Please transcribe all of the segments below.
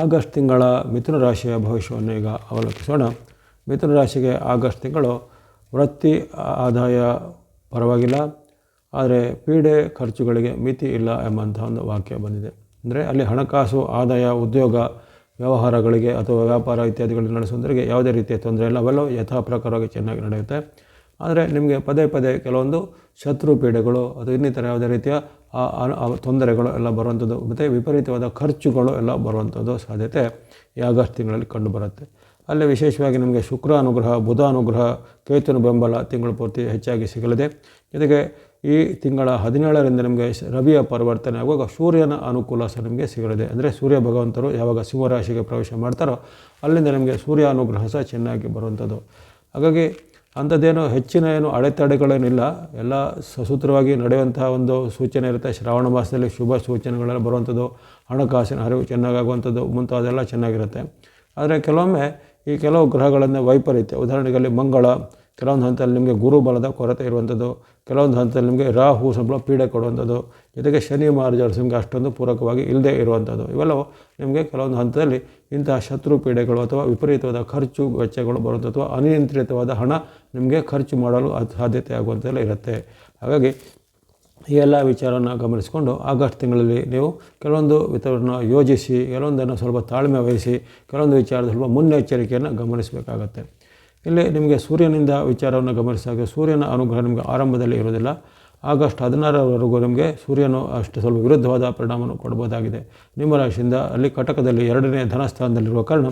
August ತಿಂಗಳ ಮಿಥುನ ರಾಶಿಯ ಭವಿಷ್ಯವನ್ನು ಈಗ ಅವಲೋಕಿಸೋಣ. ಮಿಥುನ ರಾಶಿಗೆ ಆಗಸ್ಟ್ ತಿಂಗಳು ವೃತ್ತಿ ಆದಾಯ ಪರವಾಗಿಲ್ಲ, ಆದರೆ ಪೀಡೆ ಖರ್ಚುಗಳಿಗೆ ಮಿತಿ ಇಲ್ಲ ಎಂಬಂಥ ಒಂದು ವಾಕ್ಯ ಬಂದಿದೆ. ಅಂದರೆ ಅಲ್ಲಿ ಹಣಕಾಸು, ಆದಾಯ, ಉದ್ಯೋಗ, ವ್ಯವಹಾರಗಳಿಗೆ ಅಥವಾ ವ್ಯಾಪಾರ ಇತ್ಯಾದಿಗಳನ್ನು ನಡೆಸುವುದರಿಗೆ ಯಾವುದೇ ರೀತಿಯ ತೊಂದರೆ ಇಲ್ಲ. ಅವೆಲ್ಲವೂ ಯಥಾ ಚೆನ್ನಾಗಿ ನಡೆಯುತ್ತೆ. ಆದರೆ ನಿಮಗೆ ಪದೇ ಪದೇ ಕೆಲವೊಂದು ಶತ್ರು ಪೀಡೆಗಳು ಅದು ಇನ್ನಿತರ ಯಾವುದೇ ರೀತಿಯ ತೊಂದರೆಗಳು ಎಲ್ಲ ಬರುವಂಥದ್ದು, ಮತ್ತು ವಿಪರೀತವಾದ ಖರ್ಚುಗಳು ಎಲ್ಲ ಬರುವಂಥದ್ದು ಸಾಧ್ಯತೆ ಈ ಆಗಸ್ಟ್ ತಿಂಗಳಲ್ಲಿ ಕಂಡುಬರುತ್ತೆ ಅಲ್ಲಿ ವಿಶೇಷವಾಗಿ ನಿಮಗೆ ಶುಕ್ರ ಅನುಗ್ರಹ, ಬುಧ ಅನುಗ್ರಹ ಕೇತುನ ಬೆಂಬಲ ತಿಂಗಳು ಪೂರ್ತಿ ಹೆಚ್ಚಾಗಿ ಸಿಗಲಿದೆ. ಜೊತೆಗೆ ಈ ತಿಂಗಳ ಹದಿನೇಳರಿಂದ ನಿಮಗೆ ರವಿಯ ಪರಿವರ್ತನೆ ಆಗುವಾಗ ಸೂರ್ಯನ ಅನುಕೂಲ ಸಹ ನಿಮಗೆ ಸಿಗಲಿದೆ. ಅಂದರೆ ಸೂರ್ಯ ಭಗವಂತರು ಯಾವಾಗ ಸಿಂಹರಾಶಿಗೆ ಪ್ರವೇಶ ಮಾಡ್ತಾರೋ ಅಲ್ಲಿಂದ ನಿಮಗೆ ಸೂರ್ಯ ಅನುಗ್ರಹ ಸಹ ಚೆನ್ನಾಗಿ ಬರುವಂಥದ್ದು. ಹಾಗಾಗಿ ಅಂಥದ್ದೇನು ಹೆಚ್ಚಿನ ಏನು ಅಡೆತಡೆಗಳೇನಿಲ್ಲ. ಎಲ್ಲ ಸಸೂತ್ರವಾಗಿ ನಡೆಯುವಂತಹ ಒಂದು ಸೂಚನೆ ಇರುತ್ತೆ. ಶ್ರಾವಣ ಮಾಸದಲ್ಲಿ ಶುಭ ಸೂಚನೆಗಳೆಲ್ಲ ಬರುವಂಥದ್ದು. ಹಣಕಾಸಿನ ಹರಿವು ಚೆನ್ನಾಗಾಗುವಂಥದ್ದು. ಮುಂತಾದೆಲ್ಲ ಚೆನ್ನಾಗಿರುತ್ತೆ. ಆದರೆ ಕೆಲವೊಮ್ಮೆ ಈ ಕೆಲವು ಗ್ರಹಗಳನ್ನು ವೈಪರೀತ್ಯ. ಉದಾಹರಣೆಗೆ ಅಲ್ಲಿ ಮಂಗಳ ಕೆಲವೊಂದು ಹಂತದಲ್ಲಿ ನಿಮಗೆ ಗುರು ಬಲದ ಕೊರತೆ ಇರುವಂಥದ್ದು, ಕೆಲವೊಂದು ಹಂತದಲ್ಲಿ ನಿಮಗೆ ರಾಹು ಸ್ವಲ್ಪ ಪೀಡೆ ಕೊಡುವಂಥದ್ದು, ಜೊತೆಗೆ ಶನಿ ಮಾರ್ಜರ್ಸ್ ನಿಮಗೆ ಅಷ್ಟೊಂದು ಪೂರಕವಾಗಿ ಇಲ್ಲದೆ ಇರುವಂಥದ್ದು. ಇವೆಲ್ಲವೂ ನಿಮಗೆ ಕೆಲವೊಂದು ಹಂತದಲ್ಲಿ ಇಂತಹ ಶತ್ರು ಪೀಡೆಗಳು ಅಥವಾ ವಿಪರೀತವಾದ ಖರ್ಚು ವೆಚ್ಚಗಳು ಬರುವಂಥ ಅಥವಾ ಅನಿಯಂತ್ರಿತವಾದ ಹಣ ನಿಮಗೆ ಖರ್ಚು ಮಾಡಲು ಸಾಧ್ಯತೆ ಆಗುವಂಥದ್ದೆಲ್ಲ ಇರುತ್ತೆ. ಹಾಗಾಗಿ ಈ ಎಲ್ಲ ವಿಚಾರವನ್ನು ಗಮನಿಸಿಕೊಂಡು ಆಗಸ್ಟ್ ತಿಂಗಳಲ್ಲಿ ನೀವು ಕೆಲವೊಂದು ವಿತರನ್ನು ಯೋಜಿಸಿ, ಕೆಲವೊಂದನ್ನು ಸ್ವಲ್ಪ ತಾಳ್ಮೆ ವಹಿಸಿ, ಕೆಲವೊಂದು ವಿಚಾರದ ಸ್ವಲ್ಪ ಮುನ್ನೆಚ್ಚರಿಕೆಯನ್ನು ಗಮನಿಸಬೇಕಾಗತ್ತೆ. ಇಲ್ಲಿ ನಿಮಗೆ ಸೂರ್ಯನಿಂದ ವಿಚಾರವನ್ನು ಗಮನಿಸಿದಾಗ ಸೂರ್ಯನ ಅನುಗ್ರಹ ನಿಮಗೆ ಆರಂಭದಲ್ಲಿ ಇರೋದಿಲ್ಲ ಆಗಸ್ಟ್ ಹದಿನಾರರವರೆಗೂ ನಿಮಗೆ ಸೂರ್ಯನು ಅಷ್ಟು ಸ್ವಲ್ಪ ವಿರುದ್ಧವಾದ ಪರಿಣಾಮವನ್ನು ಕೊಡ್ಬೋದಾಗಿದೆ. ನಿಮ್ಮ ರಾಶಿಯಿಂದ ಅಲ್ಲಿ ಕಟಕದಲ್ಲಿ ಎರಡನೇ ಧನಸ್ಥಾನದಲ್ಲಿರುವ ಕಾರಣ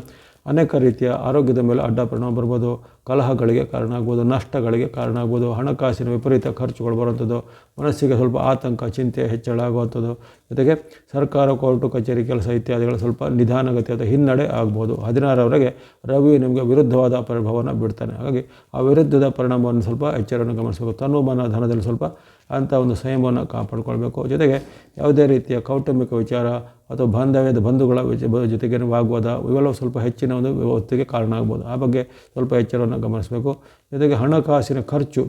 ಅನೇಕ ರೀತಿಯ ಆರೋಗ್ಯದ ಮೇಲೆ ಅಡ್ಡ ಪರಿಣಾಮ ಬರ್ಬೋದು, ಕಲಹಗಳಿಗೆ ಕಾರಣ ಆಗ್ಬೋದು, ನಷ್ಟಗಳಿಗೆ ಕಾರಣ ಆಗ್ಬೋದು, ಹಣಕಾಸಿನ ವಿಪರೀತ ಖರ್ಚುಗಳು ಬರುವಂಥದ್ದು, ಮನಸ್ಸಿಗೆ ಸ್ವಲ್ಪ ಆತಂಕ, ಚಿಂತೆ, ಹೆಚ್ಚಳ ಆಗುವಂಥದ್ದು. ಜೊತೆಗೆ ಸರ್ಕಾರ, ಕೋರ್ಟು, ಕಚೇರಿ, ಕೆಲಸ ಇತ್ಯಾದಿಗಳು ಸ್ವಲ್ಪ ನಿಧಾನಗತಿ ಅಥವಾ ಹಿನ್ನಡೆ ಆಗ್ಬೋದು. ಹದಿನಾರವರೆಗೆ ರವಿ ನಿಮಗೆ ವಿರುದ್ಧವಾದ ಪ್ರಭಾವವನ್ನು ಬಿಡ್ತಾನೆ. ಹಾಗಾಗಿ ಆ ವಿರುದ್ಧದ ಪರಿಣಾಮವನ್ನು ಸ್ವಲ್ಪ ಎಚ್ಚರವನ್ನು ಗಮನಿಸಬೇಕು. ತನುಮಾನ ಧನದಲ್ಲಿ ಸ್ವಲ್ಪ ಅಂಥ ಒಂದು ಸಂಯಮವನ್ನು ಕಾಪಾಡಿಕೊಳ್ಬೇಕು. ಜೊತೆಗೆ ಯಾವುದೇ ರೀತಿಯ ಕೌಟುಂಬಿಕ ವಿಚಾರ ಅಥವಾ ಬಾಂಧವ್ಯದ ಬಂಧುಗಳ ವಿಚ- ಜೊತೆಗೆ ವಾಗ್ವಾದ ಇವೆಲ್ಲವೂ ಸ್ವಲ್ಪ ಹೆಚ್ಚಿನ ಒಂದು ಒತ್ತಿಗೆ ಕಾರಣ ಆಗ್ಬೋದು. ಆ ಬಗ್ಗೆ ಸ್ವಲ್ಪ ಎಚ್ಚರವನ್ನು ಗಮನಿಸಬೇಕು. ಜೊತೆಗೆ ಹಣಕಾಸಿನ ಖರ್ಚು,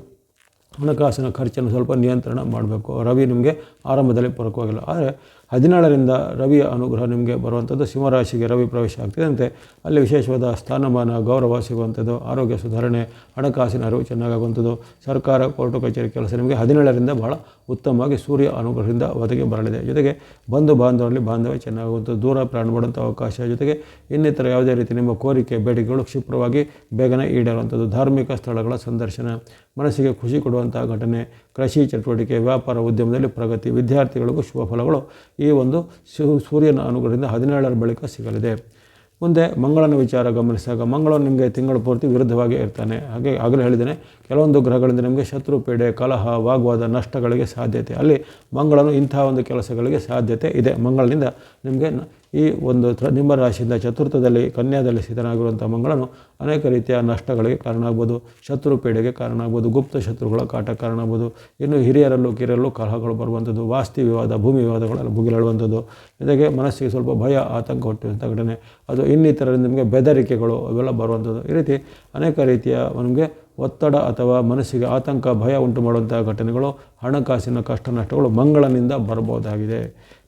ಹಣಕಾಸಿನ ಖರ್ಚನ್ನು ಸ್ವಲ್ಪ ನಿಯಂತ್ರಣ ಮಾಡಬೇಕು. ರವಿ ನಿಮಗೆ ಆರಂಭದಲ್ಲಿ ಪೂರಕವಾಗಿಲ್ಲ. ಆದರೆ ಹದಿನೇಳರಿಂದ ರವಿಯ ಅನುಗ್ರಹ ನಿಮಗೆ ಬರುವಂಥದ್ದು. ಸಿಂಹರಾಶಿಗೆ ರವಿ ಪ್ರವೇಶ ಆಗ್ತಿದ್ದಂತೆ ಅಲ್ಲಿ ವಿಶೇಷವಾದ ಸ್ಥಾನಮಾನ, ಗೌರವ ಸಿಗುವಂಥದ್ದು. ಆರೋಗ್ಯ ಸುಧಾರಣೆ, ಹಣಕಾಸಿನ ಅರಿವು ಚೆನ್ನಾಗಾಗುವಂಥದ್ದು. ಸರ್ಕಾರ, ಕೋರ್ಟು, ಕಚೇರಿ ಕೆಲಸ ನಿಮಗೆ ಹದಿನೇಳರಿಂದ ಬಹಳ ಉತ್ತಮವಾಗಿ ಸೂರ್ಯ ಅನುಗ್ರಹದಿಂದ ಒದಗಿ ಬರಲಿದೆ. ಜೊತೆಗೆ ಬಂಧು ಬಾಂಧವರಲ್ಲಿ ಬಾಂಧವ್ಯ ಚೆನ್ನಾಗುವಂಥದ್ದು. ದೂರ ಪ್ರಯಾಣ ಮಾಡುವಂಥ ಅವಕಾಶ. ಜೊತೆಗೆ ಇನ್ನಿತರ ಯಾವುದೇ ರೀತಿ ನಿಮ್ಮ ಕೋರಿಕೆ, ಬೇಡಿಕೆಗಳು ಕ್ಷಿಪ್ರವಾಗಿ ಬೇಗನೆ ಈಡೇರುವಂಥದ್ದು. ಧಾರ್ಮಿಕ ಸ್ಥಳಗಳ ಸಂದರ್ಶನ, ಮನಸ್ಸಿಗೆ ಖುಷಿ ಕೊಡುವಂಥ ಘಟನೆ, ಕೃಷಿ ಚಟುವಟಿಕೆ, ವ್ಯಾಪಾರ ಉದ್ಯಮದಲ್ಲಿ ಪ್ರಗತಿ, ವಿದ್ಯಾರ್ಥಿಗಳಿಗೂ ಶುಭ ಫಲಗಳು ಒಂದು ಸು- ಸೂರ್ಯನ ಅನುಗ್ರಹದಿಂದ ಹದಿನೇಳರ ಬಳಿಕ ಸಿಗಲಿದೆ. ಮುಂದೆ ಮಂಗಳನ ವಿಚಾರ ಗಮನಿಸಿದಾಗ ಮಂಗಳ ನಿಮಗೆ ತಿಂಗಳ ಪೂರ್ತಿ ವಿರುದ್ಧವಾಗಿ ಇರ್ತಾನೆ. ಹಾಗೆ ಆಗಲೇ ಹೇಳಿದ್ದೇನೆ ಕೆಲವೊಂದು ಗ್ರಹಗಳಿಂದ ನಿಮಗೆ ಶತ್ರು ಪೀಡೆ, ಕಲಹ, ವಾಗ್ವಾದ, ನಷ್ಟಗಳಿಗೆ ಸಾಧ್ಯತೆ. ಅಲ್ಲಿ ಮಂಗಳನು ಇಂಥ ಒಂದು ಕೆಲಸಗಳಿಗೆ ಸಾಧ್ಯತೆ ಇದೆ. ಮಂಗಳನಿಂದ ನಿಮಗೆ ಈ ಒಂದು ನಿಮ್ಮ ರಾಶಿಯಿಂದ ಚತುರ್ಥದಲ್ಲಿ, ಕನ್ಯಾದಲ್ಲಿ ಸ್ಥಿತನಾಗಿರುವಂಥ ಮಂಗಳನು ಅನೇಕ ರೀತಿಯ ನಷ್ಟಗಳಿಗೆ ಕಾರಣ ಆಗ್ಬೋದು ಶತ್ರು ಪೀಡೆಗೆ ಕಾರಣ ಆಗ್ಬೋದು ಗುಪ್ತ ಶತ್ರುಗಳ ಕಾಟ ಕಾರಣ ಆಗ್ಬೋದು ಇನ್ನು ಹಿರಿಯರಲ್ಲೂ, ಕಿರಿಯರಲ್ಲೂ ಕಲಹಗಳು ಬರುವಂಥದ್ದು. ವಾಸ್ತಿ ವಿವಾದ, ಭೂಮಿ ವಿವಾದಗಳೆಲ್ಲ ಭುಗಿಲಾಡುವಂಥದ್ದು ಜೊತೆಗೆ ಮನಸ್ಸಿಗೆ ಸ್ವಲ್ಪ ಭಯ, ಆತಂಕ ಹುಟ್ಟುವಂಥ ಘಟನೆ. ಅದು ಇನ್ನಿತರ ನಿಮಗೆ ಬೆದರಿಕೆಗಳು ಅವೆಲ್ಲ ಬರುವಂಥದ್ದು. ಈ ರೀತಿ ಅನೇಕ ರೀತಿಯ ನಿಮಗೆ ಒತ್ತಡ ಅಥವಾ ಮನಸ್ಸಿಗೆ ಆತಂಕ ಭಯ ಉಂಟು ಮಾಡುವಂಥ ಘಟನೆಗಳು ಹಣಕಾಸಿನ ಕಷ್ಟ ನಷ್ಟಗಳು ಮಂಗಳನಿಂದ ಬರಬಹುದಾಗಿದೆ.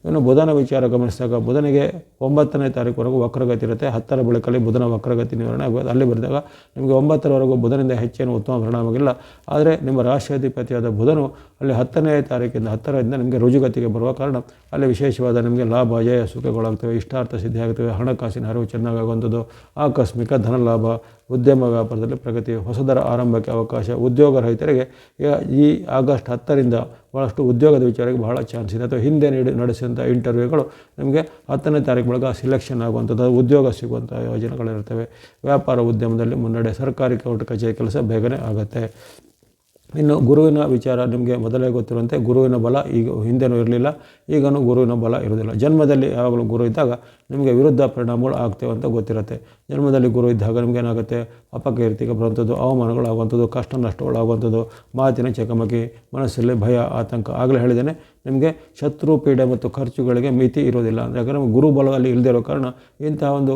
ಇನ್ನು ಬುಧನ ವಿಚಾರ ಗಮನಿಸಿದಾಗ ಬುಧನಿಗೆ ಒಂಬತ್ತನೇ ತಾರೀಕುವರೆಗೂ ವಕ್ರಗತಿ ಇರುತ್ತೆ. ಹತ್ತರ ಬಳಿಕಲ್ಲಿ ಬುಧನ ವಕ್ರಗತಿ ನಿವಾರಣೆ ಆಗ್ಬೋದು ಅಲ್ಲಿ ಬರೆದಾಗ ನಿಮಗೆ ಒಂಬತ್ತರವರೆಗೂ ಬುಧನಿಂದ ಹೆಚ್ಚೇನು ಉತ್ತಮ ಪರಿಣಾಮವಾಗಿಲ್ಲ ಆದರೆ ನಿಮ್ಮ ರಾಷ್ಟ್ರಾಧಿಪತಿಯಾದ ಬುಧನು ಅಲ್ಲಿ ಹತ್ತನೇ ತಾರೀಕಿಂದ ಹತ್ತರದಿಂದ ನಿಮಗೆ ರುಜುಗತಿಗೆ ಬರುವ ಕಾರಣ ಅಲ್ಲಿ ವಿಶೇಷವಾದ ನಿಮಗೆ ಲಾಭ, ಜಯ, ಸುಖಗಳಾಗ್ತವೆ, ಇಷ್ಟಾರ್ಥ ಸಿದ್ಧಿ ಆಗ್ತವೆ ಹಣಕಾಸಿನ ಹರಿವು ಚೆನ್ನಾಗಾಗುವಂಥದ್ದು, ಆಕಸ್ಮಿಕ ಧನ ಲಾಭ ಉದ್ಯಮ ವ್ಯಾಪಾರದಲ್ಲಿ ಪ್ರಗತಿ, ಹೊಸದರ ಆರಂಭಕ್ಕೆ ಅವಕಾಶ, ಉದ್ಯೋಗ ರಹಿತರಿಗೆ ಈ ಆಗಸ್ಟ್ ಹತ್ತರಿಂದ ಭಾಳಷ್ಟು ಉದ್ಯೋಗದ ವಿಚಾರಕ್ಕೆ ಬಹಳ ಚಾನ್ಸ್ ಇದೆ. ಅಥವಾ ಹಿಂದೆ ನೀಡಿ ನಡೆಸಿದಂಥ ಇಂಟರ್ವ್ಯೂಗಳು ನಿಮಗೆ ಹತ್ತನೇ ತಾರೀಕು ಬಳಗ ಸಿಲೆಕ್ಷನ್ ಆಗುವಂಥದ್ದು ಉದ್ಯೋಗ ಸಿಗುವಂಥ ಯೋಜನೆಗಳಿರ್ತವೆ ವ್ಯಾಪಾರ ಉದ್ಯಮದಲ್ಲಿ ಮುನ್ನಡೆ, ಸರ್ಕಾರಿ ಕೋರ್ಟ್ ಕಚೇರಿ ಕೆಲಸ ಬೇಗನೆ ಆಗುತ್ತೆ. ಇನ್ನು ಗುರುವಿನ ವಿಚಾರ ನಿಮಗೆ ಮೊದಲೇ ಗೊತ್ತಿರುವಂತೆ ಗುರುವಿನ ಬಲ ಈಗ ಹಿಂದೆನೂ ಇರಲಿಲ್ಲ, ಈಗನೂ ಗುರುವಿನ ಬಲ ಇರೋದಿಲ್ಲ ಜನ್ಮದಲ್ಲಿ ಯಾವಾಗಲೂ ಗುರು ಇದ್ದಾಗ ನಿಮಗೆ ವಿರುದ್ಧ ಪರಿಣಾಮಗಳು ಆಗ್ತೇವೆ ಅಂತ ಗೊತ್ತಿರುತ್ತೆ. ಜನ್ಮದಲ್ಲಿ ಗುರು ಇದ್ದಾಗ ನಿಮ್ಗೆ ಏನಾಗುತ್ತೆ? ಅಪಕೀರ್ತಿಗೆ ಬರುವಂಥದ್ದು ಅವಮಾನಗಳು ಆಗುವಂಥದ್ದು ಕಷ್ಟ ನಷ್ಟಗಳು ಆಗುವಂಥದ್ದು ಮಾತಿನ ಚಕಮಕಿ, ಮನಸ್ಸಲ್ಲಿ ಭಯ, ಆತಂಕ ಆಗಲೇ ಹೇಳಿದ್ದೇನೆ. ನಿಮಗೆ ಶತ್ರು ಪೀಡೆ ಮತ್ತು ಖರ್ಚುಗಳಿಗೆ ಮಿತಿ ಇರೋದಿಲ್ಲ. ಅಂದರೆ ಯಾಕಂದರೆ ಗುರು ಬಲದಲ್ಲಿ ಇಲ್ಲದೇ ಇರೋ ಕಾರಣ ಇಂತಹ ಒಂದು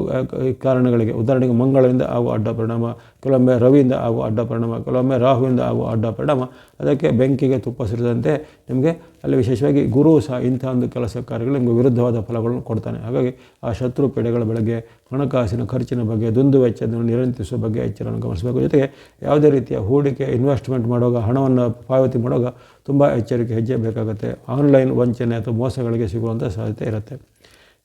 ಕಾರಣಗಳಿಗೆ ಉದಾಹರಣೆಗೆ ಮಂಗಳದಿಂದ ಆಗುವ ಅಡ್ಡ ಪರಿಣಾಮ, ಕೆಲವೊಮ್ಮೆ ರವಿಯಿಂದ ಆಗುವ ಅಡ್ಡ ಪರಿಣಾಮ, ಕೆಲವೊಮ್ಮೆ ರಾಹುವಿಂದ ಆಗುವ ಅಡ್ಡ ಪರಿಣಾಮ, ಅದಕ್ಕೆ ಬೆಂಕಿಗೆ ತುಪ್ಪ ಸುರಿದಂತೆ ನಿಮಗೆ ಅಲ್ಲಿ ವಿಶೇಷವಾಗಿ ಗುರು ಸಹ ಇಂಥ ಒಂದು ಕೆಲಸ ಕಾರ್ಯಗಳು ನಿಮಗೆ ವಿರುದ್ಧವಾದ ಫಲಗಳನ್ನು ಕೊಡ್ತಾನೆ. ಹಾಗಾಗಿ ಆ ಶತ್ರು ಪೀಡೆಗಳ ಬೆಳಗ್ಗೆ ಹಣಕಾಸಿನ ಖರ್ಚಿನ ಬಗ್ಗೆ, ದುಂದು ವೆಚ್ಚವನ್ನು ನಿರಂತರಿಸುವ ಬಗ್ಗೆ ಎಚ್ಚರವನ್ನು ಗಮನಿಸಬೇಕು. ಜೊತೆಗೆ ಯಾವುದೇ ರೀತಿಯ ಹೂಡಿಕೆ ಇನ್ವೆಸ್ಟ್ಮೆಂಟ್ ಮಾಡುವಾಗ, ಹಣವನ್ನು ಪಾವತಿ ಮಾಡುವಾಗ ತುಂಬ ಎಚ್ಚರಿಕೆ, ಹೆಜ್ಜೆ ಬೇಕಾಗುತ್ತೆ. ಆನ್ಲೈನ್ ವಂಚನೆ ಅಥವಾ ಮೋಸಗಳಿಗೆ ಸಿಗುವಂಥ ಸಾಧ್ಯತೆ ಇರುತ್ತೆ.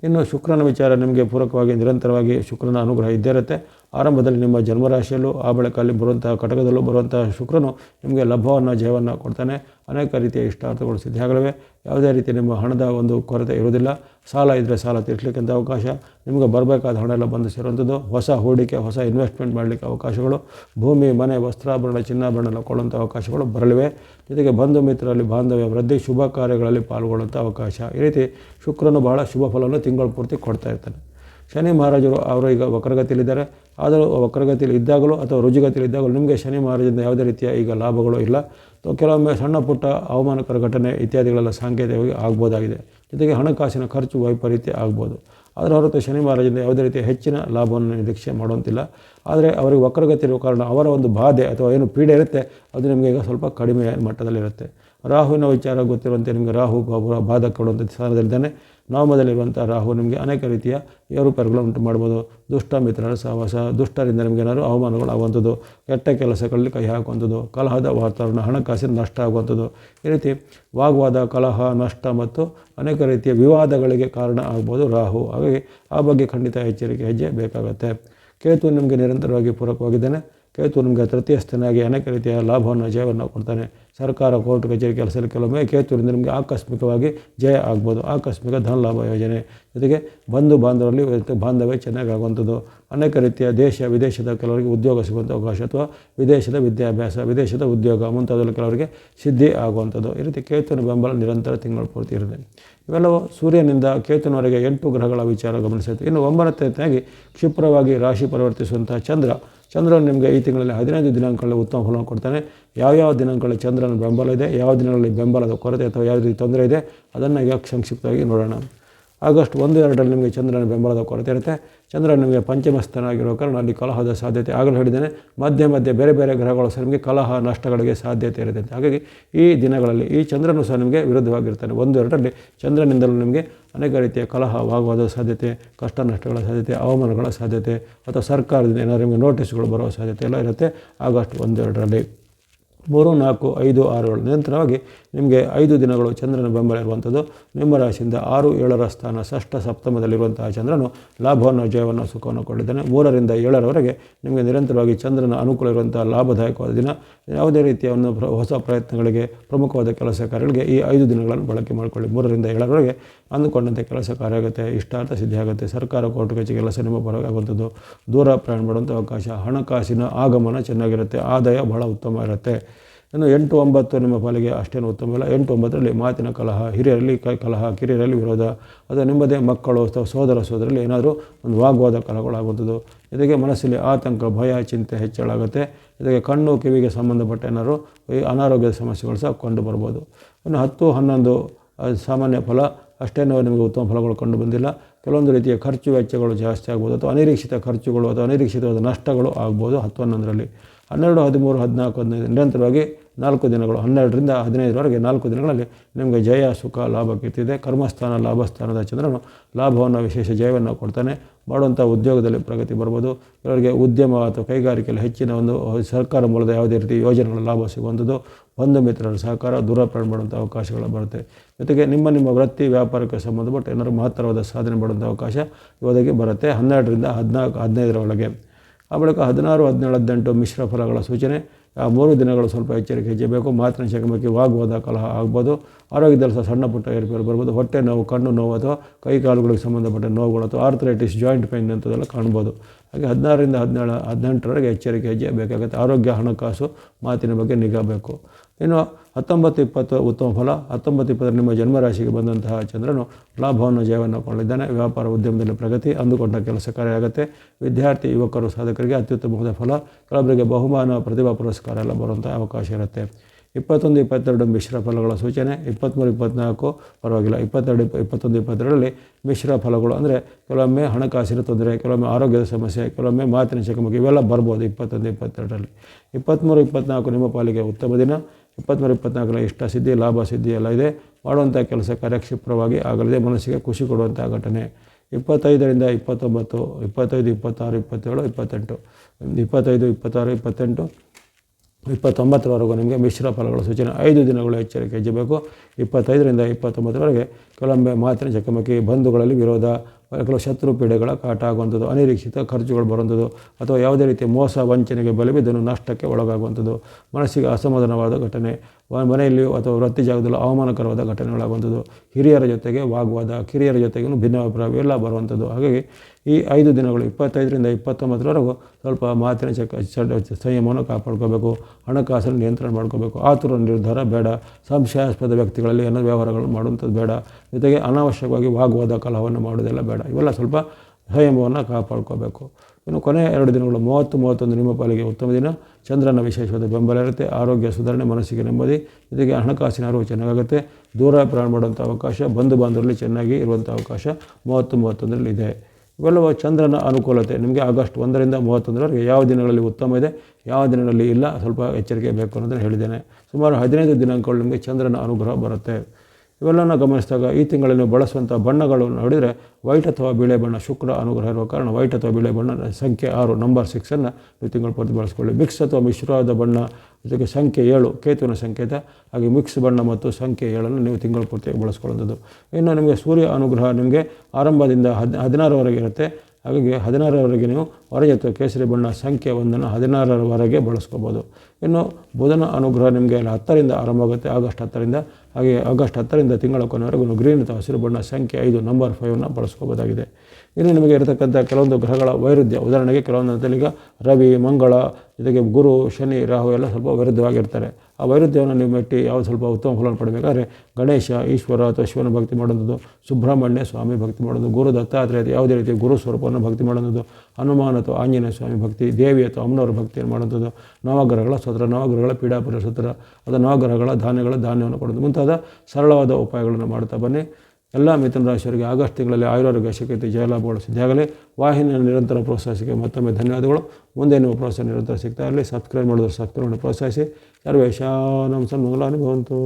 ಇನ್ನು ಶುಕ್ರನ ವಿಚಾರ ನಿಮಗೆ ಪೂರಕವಾಗಿ, ನಿರಂತರವಾಗಿ ಶುಕ್ರನ ಅನುಗ್ರಹ ಇದ್ದೇ ಇರುತ್ತೆ. ಆರಂಭದಲ್ಲಿ ನಿಮ್ಮ ಜನ್ಮರಾಶಿಯಲ್ಲೂ ಆ ಬಳಿಕ ಅಲ್ಲಿ ಬರುವಂತಹ ಕಟಕದಲ್ಲೂ ಬರುವಂತಹ ಶುಕ್ರನು ನಿಮಗೆ ಲಭವನ್ನು ಜಯವನ್ನು ಕೊಡ್ತಾನೆ. ಅನೇಕ ರೀತಿಯ ಇಷ್ಟಾರ್ಥಗಳು ಸಿದ್ಧಿಯಾಗಲಿವೆ. ಯಾವುದೇ ರೀತಿ ನಿಮ್ಮ ಹಣದ ಒಂದು ಕೊರತೆ ಇರುವುದಿಲ್ಲ. ಸಾಲ ಇದ್ದರೆ ಸಾಲ ತೀರ್ಸಲಿಕ್ಕಂಥ ಅವಕಾಶ. ನಿಮಗೆ ಬರಬೇಕಾದ ಹಣ ಎಲ್ಲ ಬಂದು ಸೇರುವಂಥದ್ದು. ಹೊಸ ಹೂಡಿಕೆ, ಹೊಸ ಇನ್ವೆಸ್ಟ್ಮೆಂಟ್ ಮಾಡಲಿಕ್ಕೆ ಅವಕಾಶಗಳು. ಭೂಮಿ, ಮನೆ, ವಸ್ತ್ರಾಭರಣ, ಚಿನ್ನಾಭರಣ ಕೊಳ್ಳುವಂಥ ಅವಕಾಶಗಳು ಬರಲಿವೆ. ಜೊತೆಗೆ ಬಂಧು ಮಿತ್ರರಲ್ಲಿ ಬಾಂಧವ್ಯ, ವೃದ್ಧಿ, ಶುಭ ಕಾರ್ಯಗಳಲ್ಲಿ ಪಾಲ್ಗೊಳ್ಳುವಂಥ ಅವಕಾಶ. ಈ ರೀತಿ ಶುಕ್ರನು ಬಹಳ ಶುಭ ಫಲವನ್ನು ತಿಂಗಳ ಪೂರ್ತಿ ಕೊಡ್ತಾ ಇರ್ತಾನೆ. ಶನಿ ಮಹಾರಾಜರು ಅವರು ಈಗ ವಕ್ರಗತಿಯಲ್ಲಿದ್ದಾರೆ. ಆದರೂ ವಕ್ರಗತಿಯಲ್ಲಿ ಇದ್ದಾಗಲೂ ಅಥವಾ ರುಜುಗತಿಯಲ್ಲಿ ಇದ್ದಾಗಲೂ ನಿಮಗೆ ಶನಿ ಮಹಾರಾಜರಿಂದ ಯಾವುದೇ ರೀತಿಯ ಈಗ ಲಾಭಗಳು ಇಲ್ಲ. ಕೆಲವೊಮ್ಮೆ ಸಣ್ಣ ಪುಟ್ಟ ಅವಮಾನಕರ ಘಟನೆ ಇತ್ಯಾದಿಗಳೆಲ್ಲ ಸಾಂಕೇತಿಕವಾಗಿ ಆಗ್ಬೋದಾಗಿದೆ. ಜೊತೆಗೆ ಹಣಕಾಸಿನ ಖರ್ಚು ವೈಪರೀತ್ಯ ಆಗ್ಬೋದು. ಅದರ ಹೊರತು ಶನಿ ಮಹಾರಾಜದಿಂದ ಯಾವುದೇ ರೀತಿಯ ಹೆಚ್ಚಿನ ಲಾಭವನ್ನು ನಿರೀಕ್ಷೆ ಮಾಡುವಂತಿಲ್ಲ. ಆದರೆ ಅವರಿಗೆ ವಕ್ರಗತಿ ಇರುವ ಕಾರಣ ಅವರ ಒಂದು ಬಾಧೆ ಅಥವಾ ಏನು ಪೀಡೆ ಇರುತ್ತೆ, ಅದು ನಿಮಗೆ ಈಗ ಸ್ವಲ್ಪ ಕಡಿಮೆ ಮಟ್ಟದಲ್ಲಿರುತ್ತೆ. ರಾಹುವಿನ ವಿಚಾರ ಗೊತ್ತಿರುವಂತೆ ನಿಮಗೆ ರಾಹು ಬಾಧ ಕೊಡುವಂಥ ಸ್ಥಾನದಲ್ಲಿದ್ದಾನೆ. ನಾಮದಲ್ಲಿರುವಂಥ ರಾಹು ನಿಮಗೆ ಅನೇಕ ರೀತಿಯ ಏರುಪೇರುಗಳು ಉಂಟು ಮಾಡ್ಬೋದು. ದುಷ್ಟ ಮಿತ್ರರ ಸಹವಾಸ, ದುಷ್ಟರಿಂದ ನಿಮಗೆ ಏನಾದ್ರು ಅವಮಾನಗಳು ಆಗುವಂಥದ್ದು, ಕೆಟ್ಟ ಕೆಲಸಗಳಲ್ಲಿ ಕೈ ಹಾಕುವಂಥದ್ದು, ಕಲಹದ ವಾತಾವರಣ, ಹಣಕಾಸಿನ ನಷ್ಟ ಆಗುವಂಥದ್ದು. ಈ ರೀತಿ ವಾಗ್ವಾದ, ಕಲಹ, ನಷ್ಟ ಮತ್ತು ಅನೇಕ ರೀತಿಯ ವಿವಾದಗಳಿಗೆ ಕಾರಣ ಆಗ್ಬೋದು ರಾಹು. ಹಾಗಾಗಿ ಆ ಬಗ್ಗೆ ಖಂಡಿತ ಎಚ್ಚರಿಕೆ, ಹೆಜ್ಜೆ ಬೇಕಾಗುತ್ತೆ. ಕೇತು ನಿಮಗೆ ನಿರಂತರವಾಗಿ ಪೂರಕವಾಗಿದ್ದಾನೆ. ಕೇತು ನಿಮಗೆ ತೃತೀಯ ಸ್ಥಾನಾಗಿ ಅನೇಕ ರೀತಿಯ ಲಾಭವನ್ನು ಜಯವನ್ನು ಕೊಡ್ತಾನೆ. ಸರ್ಕಾರ, ಕೋರ್ಟ್, ಕಚೇರಿ ಕೆಲಸದಲ್ಲಿ ಕೆಲವೊಮ್ಮೆ ಕೇತುವಿನಿಂದ ನಿಮಗೆ ಆಕಸ್ಮಿಕವಾಗಿ ಜಯ ಆಗ್ಬೋದು. ಆಕಸ್ಮಿಕ ಧನ ಲಾಭ ಯೋಜನೆ. ಜೊತೆಗೆ ಬಂಧು ಬಾಂಧವರಲ್ಲಿ ಬಾಂಧವ್ಯ ಚೆನ್ನಾಗಿ ಆಗುವಂಥದ್ದು. ಅನೇಕ ರೀತಿಯ ದೇಶ, ವಿದೇಶದ ಕೆಲವರಿಗೆ ಉದ್ಯೋಗ ಸಿಗುವಂಥ ಅವಕಾಶ ಅಥವಾ ವಿದೇಶದ ವಿದ್ಯಾಭ್ಯಾಸ, ವಿದೇಶದ ಉದ್ಯೋಗ ಮುಂತಾದಲ್ಲಿ ಕೆಲವರಿಗೆ ಸಿದ್ಧಿ ಆಗುವಂಥದ್ದು. ಈ ರೀತಿ ಕೇತುವಿನ ಬೆಂಬಲ ನಿರಂತರ ತಿಂಗಳು ಪೂರ್ತಿ ಇರುತ್ತೆ. ಇವೆಲ್ಲವೂ ಸೂರ್ಯನಿಂದ ಕೇತುನವರೆಗೆ ಎಂಟು ಗ್ರಹಗಳ ವಿಚಾರ ಗಮನಿಸುತ್ತೆ. ಇನ್ನು ಒಂಬತ್ತನೇದಾಗಿ ಕ್ಷಿಪ್ರವಾಗಿ ರಾಶಿ ಪರಿವರ್ತಿಸುವಂತಹ ಚಂದ್ರ ಚಂದ್ರನು ನಿಮಗೆ ಈ ತಿಂಗಳಲ್ಲಿ ಹದಿನೈದು ದಿನಾಂಕಗಳಲ್ಲಿ ಉತ್ತಮ ಫಲವನ್ನು ಕೊಡ್ತಾನೆ. ಯಾವ್ಯಾವ ದಿನಾಂಕಗಳಲ್ಲಿ ಚಂದ್ರನ ಬೆಂಬಲ ಇದೆ, ಯಾವ ದಿನಗಳಲ್ಲಿ ಬೆಂಬಲದ ಕೊರತೆ ಅಥವಾ ಯಾವ ರೀತಿ ತೊಂದರೆ ಇದೆ, ಅದನ್ನು ಈಗ ಸಂಕ್ಷಿಪ್ತವಾಗಿ ನೋಡೋಣ. ಆಗಸ್ಟ್ ಒಂದು ಎರಡರಲ್ಲಿ ನಿಮಗೆ ಚಂದ್ರನ ಬೆಂಬಲದ ಕೊರತೆ ಇರುತ್ತೆ. ಚಂದ್ರ ನಿಮಗೆ ಪಂಚಮ ಸ್ಥಾನ ಕಾರಣ ಅಲ್ಲಿ ಕಲಹದ ಸಾಧ್ಯತೆ ಆಗಲೂ ಹೇಳಿದ್ದೇನೆ. ಮಧ್ಯೆ ಮಧ್ಯೆ ಬೇರೆ ಬೇರೆ ಗ್ರಹಗಳು ಸಹ ನಿಮಗೆ ಕಲಹ ನಷ್ಟಗಳಿಗೆ ಸಾಧ್ಯತೆ ಇರುತ್ತೆ ಹಾಗಾಗಿ ಈ ದಿನಗಳಲ್ಲಿ ಈ ಚಂದ್ರನು ಸಹ ನಿಮಗೆ ವಿರುದ್ಧವಾಗಿರ್ತಾನೆ. ಒಂದು ಎರಡರಲ್ಲಿ ಚಂದ್ರನಿಂದಲೂ ನಿಮಗೆ ಅನೇಕ ರೀತಿಯ ಕಲಹವಾಗುವ ಸಾಧ್ಯತೆ, ಕಷ್ಟ ನಷ್ಟಗಳ ಸಾಧ್ಯತೆ, ಅವಮಾನಗಳ ಸಾಧ್ಯತೆ, ಅಥವಾ ಸರ್ಕಾರದಿಂದ ಏನಾದರೂ ನಿಮಗೆ ನೋಟಿಸ್ಗಳು ಬರುವ ಸಾಧ್ಯತೆ ಎಲ್ಲ ಇರುತ್ತೆ ಆಗಸ್ಟ್ ಒಂದು ಎರಡರಲ್ಲಿ ಮೂರು, ನಾಲ್ಕು, ಐದು, ಆರುಗಳು. ನಿರಂತರವಾಗಿ ನಿಮಗೆ ಐದು ದಿನಗಳು ಚಂದ್ರನ ಬೆಂಬಲ ಇರುವಂಥದ್ದು. ನಿಮ್ಮ ರಾಶಿಯಿಂದ ಆರು, ಏಳರ ಸ್ಥಾನ ಷಷ್ಠ ಸಪ್ತಮದಲ್ಲಿರುವಂತಹ ಚಂದ್ರನು ಲಾಭವನ್ನು, ಜಯವನ್ನು, ಸುಖವನ್ನು ಕೊಟ್ಟಿದ್ದಾನೆ ಮೂರರಿಂದ ಏಳರವರೆಗೆ ನಿಮಗೆ ನಿರಂತರವಾಗಿ ಚಂದ್ರನ ಅನುಕೂಲ ಇರುವಂತಹ ಲಾಭದಾಯಕವಾದ ದಿನ. ಯಾವುದೇ ರೀತಿಯ ಒಂದು ಹೊಸ ಪ್ರಯತ್ನಗಳಿಗೆ, ಪ್ರಮುಖವಾದ ಕೆಲಸ ಕಾರ್ಯಗಳಿಗೆ ಈ ಐದು ದಿನಗಳನ್ನು ಬಳಕೆ ಮಾಡಿಕೊಳ್ಳಿ. ಮೂರರಿಂದ ಏಳರವರೆಗೆ ಅಂದುಕೊಂಡಂತೆ ಕೆಲಸ ಕಾರ್ಯ ಆಗುತ್ತೆ, ಇಷ್ಟಾರ್ಥ ಸಿದ್ಧಿ ಆಗುತ್ತೆ. ಸರ್ಕಾರ ಕೋರ್ಟ್ ಕಚೇರಿ ಕೆಲಸ ನಿಮ್ಮ ಪರವಾಗುವಂಥದ್ದು ದೂರ ಪ್ರಯಾಣ ಮಾಡುವಂಥ ಅವಕಾಶ, ಹಣಕಾಸಿನ ಆಗಮನ ಚೆನ್ನಾಗಿರುತ್ತೆ. ಆದಾಯ ಬಹಳ ಉತ್ತಮ ಇರುತ್ತೆ. ಇನ್ನು ಎಂಟು ಒಂಬತ್ತು ನಿಮ್ಮ ಪಾಲಿಗೆ ಅಷ್ಟೇನು ಉತ್ತಮ ಇಲ್ಲ. ಎಂಟು ಒಂಬತ್ತರಲ್ಲಿ ಮಾತಿನ ಕಲಹ, ಹಿರಿಯರಲ್ಲಿ ಕೈ ಕಲಹ, ಕಿರಿಯರಲ್ಲಿ ವಿರೋಧ ಅಥವಾ ನಿಮ್ಮದೇ ಮಕ್ಕಳು ಅಥವಾ ಸೋದರ ಸೋದರಲ್ಲಿ ಏನಾದರೂ ಒಂದು ವಾಗ್ವಾದ ಕಲಹಗಳಾಗುವಂಥದ್ದು. ಇದಕ್ಕೆ ಮನಸ್ಸಲ್ಲಿ ಆತಂಕ, ಭಯ, ಚಿಂತೆ ಹೆಚ್ಚಳಾಗುತ್ತೆ. ಇದಕ್ಕೆ ಕಣ್ಣು, ಕಿವಿಗೆ ಸಂಬಂಧಪಟ್ಟ ಏನಾದರೂ ಈ ಅನಾರೋಗ್ಯದ ಸಮಸ್ಯೆಗಳು ಸಹ ಕಂಡು ಬರ್ಬೋದು. ಇನ್ನು ಹತ್ತು, ಹನ್ನೊಂದು ಸಾಮಾನ್ಯ ಫಲ, ಅಷ್ಟೇನೂ ನಿಮಗೆ ಉತ್ತಮ ಫಲಗಳು ಕಂಡು ಬಂದಿಲ್ಲ. ಕೆಲವೊಂದು ರೀತಿಯ ಖರ್ಚು ವೆಚ್ಚಗಳು ಜಾಸ್ತಿ ಆಗ್ಬೋದು ಅಥವಾ ಅನಿರೀಕ್ಷಿತ ಖರ್ಚುಗಳು ಅಥವಾ ಅನಿರೀಕ್ಷಿತವಾದ ನಷ್ಟಗಳು ಆಗ್ಬೋದು ಹತ್ತು, ಹನ್ನೊಂದರಲ್ಲಿ. ಹನ್ನೆರಡು, ಹದಿಮೂರು, ಹದಿನಾಲ್ಕು, ಹದಿನೈದು, ನಿರಂತರವಾಗಿ ನಾಲ್ಕು ದಿನಗಳು, ಹನ್ನೆರಡರಿಂದ ಹದಿನೈದರವರೆಗೆ ನಾಲ್ಕು ದಿನಗಳಲ್ಲಿ ನಿಮಗೆ ಜಯ, ಸುಖ, ಲಾಭ ಕೀರ್ತಿದೆ ಕರ್ಮಸ್ಥಾನ, ಲಾಭಸ್ಥಾನದ ಚಂದ್ರನು ಲಾಭವನ್ನು ವಿಶೇಷ ಜಯವನ್ನು ಕೊಡ್ತಾನೆ. ಮಾಡುವಂಥ ಉದ್ಯೋಗದಲ್ಲಿ ಪ್ರಗತಿ ಬರ್ಬೋದು. ಇವರಿಗೆ ಉದ್ಯಮ ಅಥವಾ ಕೈಗಾರಿಕೆಯಲ್ಲಿ ಹೆಚ್ಚಿನ ಒಂದು ಸರ್ಕಾರ ಮೂಲದ ಯಾವುದೇ ರೀತಿ ಯೋಜನೆಗಳ ಲಾಭ ಸಿಗುವಂಥದ್ದು ಬಂಧು ಮಿತ್ರರ ಸಹಕಾರ, ದೂರ ಪ್ರಯಾಣ ಮಾಡುವಂಥ ಅವಕಾಶಗಳು ಬರುತ್ತೆ. ಜೊತೆಗೆ ನಿಮ್ಮ ನಿಮ್ಮ ವೃತ್ತಿ, ವ್ಯಾಪಾರಕ್ಕೆ ಸಂಬಂಧಪಟ್ಟು ಏನಾದರೂ ಮಹತ್ತರವಾದ ಸಾಧನೆ ಮಾಡುವಂಥ ಅವಕಾಶ ಒದಗಿ ಬರುತ್ತೆ. ಹನ್ನೆರಡರಿಂದ ಹದಿನಾಲ್ಕು ಹದಿನೈದರ ಒಳಗೆ ಆ ಬಳಿಕ ಹದಿನಾರು ಹದಿನೇಳು ಹದಿನೆಂಟು ಮಿಶ್ರ ಫಲಗಳ ಸೂಚನೆ. ಆ ಮೂರು ದಿನಗಳು ಸ್ವಲ್ಪ ಎಚ್ಚರಿಕೆ ಹೆಚ್ಚಬೇಕು ಮಾತಿನ ಶಕಮಕ್ಕೆ ವಾಗ್ವಾದ ಕಲಹ ಆಗ್ಬೋದು. ಆರೋಗ್ಯದಲ್ಲಿ ಸಹ ಸಣ್ಣ ಪುಟ್ಟ ಏರ್ಪೇರು ಬರ್ಬೋದು. ಹೊಟ್ಟೆ ನೋವು, ಕಣ್ಣು ನೋವು ಅಥವಾ ಕೈ ಕಾಲುಗಳಿಗೆ ಸಂಬಂಧಪಟ್ಟ ನೋವುಗಳು ಅಥವಾ ಆರ್ಥರೈಟಿಸ್, ಜಾಯಿಂಟ್ ಪೈನ್ ಅಂಥದ್ದೆಲ್ಲ ಕಾಣ್ಬೋದು. ಹಾಗೆ ಹದಿನಾರರಿಂದ ಹದಿನೇಳು, ಹದಿನೆಂಟರವರೆಗೆ ಎಚ್ಚರಿಕೆ ಹೆಜ್ಜೆ ಬೇಕಾಗುತ್ತೆ ಆರೋಗ್ಯ ಹಣಕಾಸು ಮಾತಿನ ಬಗ್ಗೆ ನಿಗಾ ಬೇಕು. ಇನ್ನು ಹತ್ತೊಂಬತ್ತು ಇಪ್ಪತ್ತು ಉತ್ತಮ ಫಲ, ಹತ್ತೊಂಬತ್ತು ಇಪ್ಪತ್ತರ ನಿಮ್ಮ ಜನ್ಮರಾಶಿಗೆ ಬಂದಂತಹ ಚಂದ್ರನು ಲಾಭವನ್ನು, ಜಯವನ್ನು ಕೊಂಡಿದ್ದಾನೆ ವ್ಯಾಪಾರ ಉದ್ಯಮದಲ್ಲಿ ಪ್ರಗತಿ, ಅಂದುಕೊಂಡ ಕೆಲಸ ಕಾರ್ಯ ವಿದ್ಯಾರ್ಥಿ, ಯುವಕರು, ಸಾಧಕರಿಗೆ ಅತ್ಯುತ್ತಮವಾದ ಫಲ ಕೆಲವೊಬ್ಬರಿಗೆ ಬಹುಮಾನ, ಪ್ರತಿಭಾ ಪುರಸ್ಕಾರ ಎಲ್ಲ ಬರುವಂಥ ಅವಕಾಶ ಇರುತ್ತೆ. ಇಪ್ಪತ್ತೊಂದು, ಇಪ್ಪತ್ತೆರಡು ಮಿಶ್ರ ಫಲಗಳ ಸೂಚನೆ, ಇಪ್ಪತ್ತ್ಮೂರು, ಇಪ್ಪತ್ತ್ನಾಲ್ಕು, ಪರವಾಗಿಲ್ಲ, ಇಪ್ಪತ್ತೆರಡು ಇಪ್ಪ ಇಪ್ಪತ್ತೊಂದು, ಇಪ್ಪತ್ತೆರಡರಲ್ಲಿ ಮಿಶ್ರ ಫಲಗಳು ಅಂದರೆ ಕೆಲವೊಮ್ಮೆ ಹಣಕಾಸಿನ ತೊಂದರೆ, ಕೆಲವೊಮ್ಮೆ ಆರೋಗ್ಯದ ಸಮಸ್ಯೆ, ಕೆಲವೊಮ್ಮೆ ಮಾತಿನ ಚಕಮಕಿ ಇವೆಲ್ಲ ಬರ್ಬೋದು ಇಪ್ಪತ್ತೊಂದು, ಇಪ್ಪತ್ತೆರಡರಲ್ಲಿ. ಇಪ್ಪತ್ತ್ಮೂರು, ಇಪ್ಪತ್ತ್ನಾಲ್ಕು ನಿಮ್ಮ ಪಾಲಿಗೆ ಉತ್ತಮ ದಿನ. ಇಪ್ಪತ್ತ್ಮೂರು ಇಪ್ಪತ್ತ್ನಾಲ್ಕರ ಇಷ್ಟ ಸಿದ್ಧಿ, ಲಾಭ ಸಿದ್ಧಿ ಎಲ್ಲ ಇದೆ. ಮಾಡುವಂಥ ಕೆಲಸ ಕಾರ್ಯಕ್ಷಿಪ್ರವಾಗಿ ಆಗಲಿದೆ. ಮನಸ್ಸಿಗೆ ಖುಷಿ ಕೊಡುವಂಥ ಘಟನೆ. ಇಪ್ಪತ್ತೈದರಿಂದ ಇಪ್ಪತ್ತೊಂಬತ್ತು, ಇಪ್ಪತ್ತೈದು, ಇಪ್ಪತ್ತಾರು, ಇಪ್ಪತ್ತೇಳು, ಇಪ್ಪತ್ತೆಂಟು. ಇಪ್ಪತ್ತೈದು, ಇಪ್ಪತ್ತಾರು, ಇಪ್ಪತ್ತೆಂಟು, ಇಪ್ಪತ್ತೊಂಬತ್ತರವರೆಗೂ ನಿಮಗೆ ಮಿಶ್ರ ಫಲಗಳ ಸೂಚನೆ. ಐದು ದಿನಗಳು ಎಚ್ಚರಿಕೆ ಹೆಜ್ಜಬೇಕು ಇಪ್ಪತ್ತೈದರಿಂದ ಇಪ್ಪತ್ತೊಂಬತ್ತರವರೆಗೆ ಕೊಲಂಬೆ ಮಾತಿನ ಚಕಮಕಿ, ಬಂಧುಗಳಲ್ಲಿ ವಿರೋಧ ಕೆಲವು ಶತ್ರು ಪೀಡೆಗಳ ಕಾಟ ಆಗುವಂಥದ್ದು, ಅನಿರೀಕ್ಷಿತ ಖರ್ಚುಗಳು ಬರುವಂಥದ್ದು, ಅಥವಾ ಯಾವುದೇ ರೀತಿಯ ಮೋಸ, ವಂಚನೆಗೆ ಬಲಿಬಿದ್ದನ್ನು ನಷ್ಟಕ್ಕೆ ಒಳಗಾಗುವಂಥದ್ದು, ಮನಸ್ಸಿಗೆ ಅಸಮಾಧಾನವಾದ ಘಟನೆ ಮನೆಯಲ್ಲಿಯೂ ಅಥವಾ ವೃತ್ತಿ ಜಾಗದಲ್ಲಿ ಅವಮಾನಕರವಾದ ಘಟನೆಗಳಾಗುವಂಥದ್ದು ಹಿರಿಯರ ಜೊತೆಗೆ ವಾಗ್ವಾದ, ಕಿರಿಯರ ಜೊತೆಗೂ ಭಿನ್ನಾಭಿಪ್ರಾಯ ಎಲ್ಲ ಬರುವಂಥದ್ದು. ಹಾಗಾಗಿ ಈ ಐದು ದಿನಗಳು, ಇಪ್ಪತ್ತೈದರಿಂದ ಇಪ್ಪತ್ತೊಂಬತ್ತರವರೆಗೂ ಸ್ವಲ್ಪ ಮಾತಿನ ಚಕ ಸಂಯಮವನ್ನು ಕಾಪಾಡ್ಕೋಬೇಕು. ಹಣಕಾಸಿನ ನಿಯಂತ್ರಣ ಮಾಡ್ಕೋಬೇಕು. ಆತುರ, ನಿರ್ಧಾರ ಬೇಡ. ಸಂಶಯಾಸ್ಪದ ವ್ಯಕ್ತಿಗಳಲ್ಲಿ ಏನೋ ವ್ಯವಹಾರಗಳು ಮಾಡುವಂಥದ್ದು ಬೇಡ. ಜೊತೆಗೆ ಅನಾವಶ್ಯಕವಾಗಿ ವಾಗ್ವಾದ ಕಲಹವನ್ನು ಮಾಡೋದೆಲ್ಲ ಬೇಡ. ಇವೆಲ್ಲ ಸ್ವಲ್ಪ ಸಂಯಮವನ್ನು ಕಾಪಾಡ್ಕೋಬೇಕು. ಇನ್ನು ಕೊನೆ ಎರಡು ದಿನಗಳು, ಮೂವತ್ತು, ಮೂವತ್ತೊಂದು ನಿಮ್ಮ ಪಾಲಿಗೆ ಉತ್ತಮ ದಿನ. ಚಂದ್ರನ ವಿಶೇಷವಾದ ಬೆಂಬಲ ಇರುತ್ತೆ, ಆರೋಗ್ಯ, ಸುಧಾರಣೆ, ಮನಸ್ಸಿಗೆ ನೆಮ್ಮದಿ, ಜೊತೆಗೆ ಹಣಕಾಸಿನ ಅರಿವು ಚೆನ್ನಾಗುತ್ತೆ ದೂರ ಪ್ರಯಾಣ ಮಾಡುವಂಥ ಅವಕಾಶ, ಬಂಧು ಬಾಂಧವರಲ್ಲಿ ಚೆನ್ನಾಗಿ ಇರುವಂಥ ಅವಕಾಶ ಮೂವತ್ತು, ಮೂವತ್ತೊಂದರಲ್ಲಿ ಇದೆ. ಇವೆಲ್ಲವೂ ಚಂದ್ರನ ಅನುಕೂಲತೆ. ನಿಮಗೆ ಆಗಸ್ಟ್ ಒಂದರಿಂದ ಮೂವತ್ತೊಂದರವರೆಗೆ ಯಾವ ದಿನಗಳಲ್ಲಿ ಉತ್ತಮ ಇದೆ, ಯಾವ ದಿನಗಳಲ್ಲಿ ಇಲ್ಲ, ಸ್ವಲ್ಪ ಎಚ್ಚರಿಕೆ ಬೇಕು ಅನ್ನೋದನ್ನು ಹೇಳಿದ್ದೇನೆ. ಸುಮಾರು ಹದಿನೈದು ದಿನಾಂಕಗಳು ನಿಮಗೆ ಚಂದ್ರನ ಅನುಗ್ರಹ ಬರುತ್ತೆ. ಇವೆಲ್ಲನ ಗಮನಿಸಿದಾಗ ಈ ತಿಂಗಳಲ್ಲಿ ಬಳಸುವಂಥ ಬಣ್ಣಗಳು ನೋಡಿದರೆ ವೈಟ್ ಅಥವಾ ಬಿಳೆ ಬಣ್ಣ ಶುಕ್ರ ಅನುಗ್ರಹ ಇರುವ ಕಾರಣ ವೈಟ್ ಅಥವಾ ಬಿಳೆ ಬಣ್ಣ ಸಂಖ್ಯೆ ಆರು ನಂಬರ್ ಸಿಕ್ಸನ್ನು ನೀವು ತಿಂಗಳ ಪೂರ್ತಿ ಬಳಸ್ಕೊಳ್ಳಿ. ಮಿಕ್ಸ್ ಅಥವಾ ಮಿಶ್ರವಾದ ಬಣ್ಣ, ಜೊತೆಗೆ ಸಂಖ್ಯೆ ಏಳು, ಕೇತುವಿನ ಸಂಕೇತ ಹಾಗೆ ಮಿಕ್ಸ್ ಬಣ್ಣ ಮತ್ತು ಸಂಖ್ಯೆ ಏಳನ್ನು ನೀವು ತಿಂಗಳ ಪೂರ್ತಿ ಬಳಸ್ಕೊಳ್ಳೋದು ಇನ್ನು ನಿಮಗೆ ಸೂರ್ಯ ಅನುಗ್ರಹ ನಿಮಗೆ ಆರಂಭದಿಂದ ಹದ್, ಹದಿನಾರವರೆಗೆ ಇರುತ್ತೆ. ಹಾಗಾಗಿ ಹದಿನಾರರವರೆಗೆ ನೀವು ಹೊರಗೆ ಅಥವಾ ಕೇಸರಿ ಬಣ್ಣ ಸಂಖ್ಯೆ ಒಂದನ್ನು ಹದಿನಾರರವರೆಗೆ ಬಳಸ್ಕೋಬೋದು. ಇನ್ನು ಬುಧನ ಅನುಗ್ರಹ ನಿಮಗೆ ಅಲ್ಲಿ ಹತ್ತರಿಂದ ಆರಂಭ ಆಗುತ್ತೆ ಆಗಸ್ಟ್ ಹತ್ತರಿಂದ. ಹಾಗೆ ಆಗಸ್ಟ್ ಹತ್ತರಿಂದ ತಿಂಗಳ ಕೊನೆವರೆಗೂ ಗ್ರೀನ್ ಅಥವಾ ಹಸಿರು ಬಣ್ಣ ಸಂಖ್ಯೆ ಐದು ನಂಬರ್ ಫೈವ್ನ ಬಳಸ್ಕೋಬೋದಾಗಿದೆ. ಇನ್ನು ನಿಮಗೆ ಇರತಕ್ಕಂಥ ಕೆಲವೊಂದು ಗ್ರಹಗಳ ವೈರುಧ್ಯ, ಉದಾಹರಣೆಗೆ ಕೆಲವೊಂದು ರವಿ, ಮಂಗಳ, ಜೊತೆಗೆ ಗುರು, ಶನಿ, ರಾಹು ಎಲ್ಲ ಸ್ವಲ್ಪ ವೈರುಧ್ಯವಾಗಿರ್ತಾರೆ. ಆ ವೈರುಧ್ಯವನ್ನು ನೀವು ಮೆಟ್ಟಿ ಯಾವ ಸ್ವಲ್ಪ ಉತ್ತಮ ಫಲವನ್ನು ಪಡಬೇಕಾದ್ರೆ ಗಣೇಶ, ಈಶ್ವರ ಅಥವಾ ಶಿವನ ಭಕ್ತಿ ಮಾಡುವಂಥದ್ದು, ಸುಬ್ರಹ್ಮಣ್ಯ ಸ್ವಾಮಿ ಭಕ್ತಿ ಮಾಡೋದು ಗುರು ದತ್ತಾತ್ರೇಯ ಯಾವುದೇ ರೀತಿಯ ಗುರು ಸ್ವರೂಪವನ್ನು ಭಕ್ತಿ ಮಾಡುವಂಥದ್ದು, ಹನುಮಾನ್ ಅಥವಾ ಆಂಜನೇಯ ಸ್ವಾಮಿ ಭಕ್ತಿ, ದೇವಿ ಅಥವಾ ಅಮ್ಮನವರ ಭಕ್ತಿಯನ್ನು ಮಾಡುವಂಥದ್ದು, ನವಗ್ರಹಗಳ ಸ್ತೋತ್ರ, ನವಗ್ರಹಗಳ ಪೀಡಾಪುರ ಸ್ತೋತ್ರ, ಅಥವಾ ನವಗ್ರಹಗಳ ಧಾನ್ಯಗಳ ಧಾನ್ಯವನ್ನು ಕೊಡೋದು ಮುಂತಾದ ಸರಳವಾದ ಉಪಾಯಗಳನ್ನು ಮಾಡ್ತಾ ಬನ್ನಿ. ಎಲ್ಲ ಮಿಥುನ ರಾಶಿಯವರಿಗೆ ಆಗಸ್ಟ್ ತಿಂಗಳಲ್ಲಿ ಆಯುರ್ವೇದ ಶಕ್ತಿ, ಜಯಲಾಭ ಸಿದ್ಧಿಯಾಗಲಿ ವಾಹಿನಿಯ ನಿರಂತರ ಪ್ರೋತ್ಸಾಹಿಸಿಗೆ ಮತ್ತೊಮ್ಮೆ ಧನ್ಯವಾದಗಳು. ಮುಂದೆ ನಿಮ್ಮ ಪ್ರೋತ್ಸಾಹ ನಿರಂತರ ಸಿಗ್ತಾ ಇರಲಿ. ಸಬ್ಸ್ಕ್ರೈಬ್ ಮಾಡಿದ್ರೆ ಸಬ್ಸ್ಕ್ರೈಬ್ ಮಾಡಿ ಪ್ರೋತ್ಸಾಹಿಸಿ. ಸರ್ವೇಶಾನಂ ಮಂಗಳ ಭವಂತು.